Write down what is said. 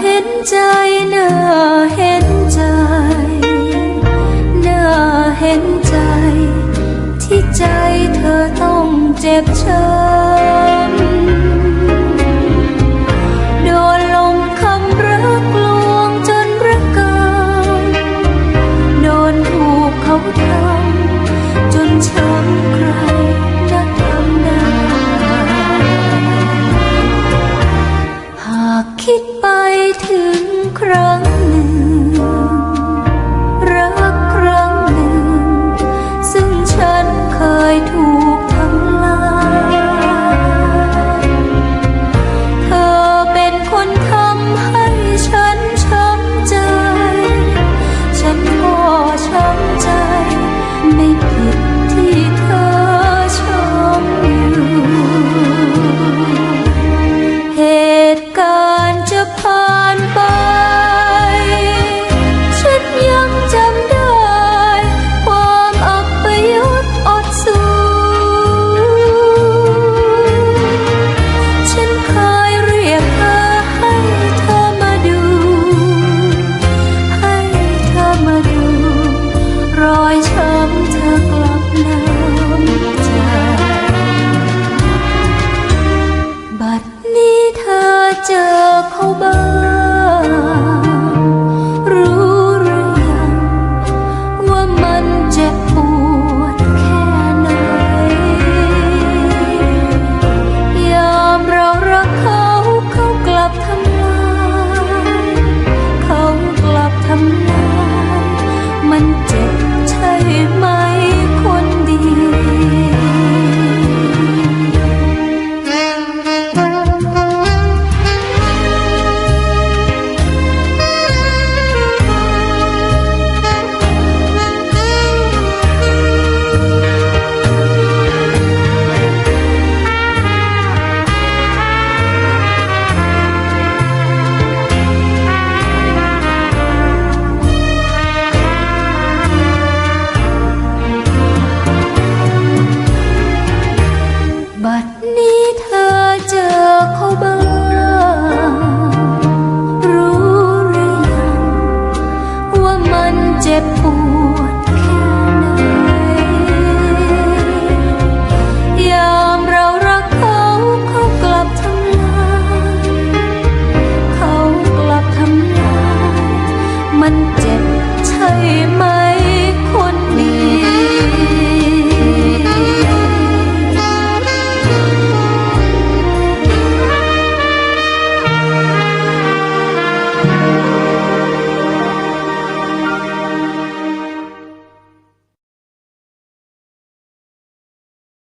เห็นใจน่าเห็นใจน่าเห็นใจ ที่ใจเธอต้องเจ็บช้ำ ไปถึงครั้ง บัดนี้เธอเจอเขาบ้าง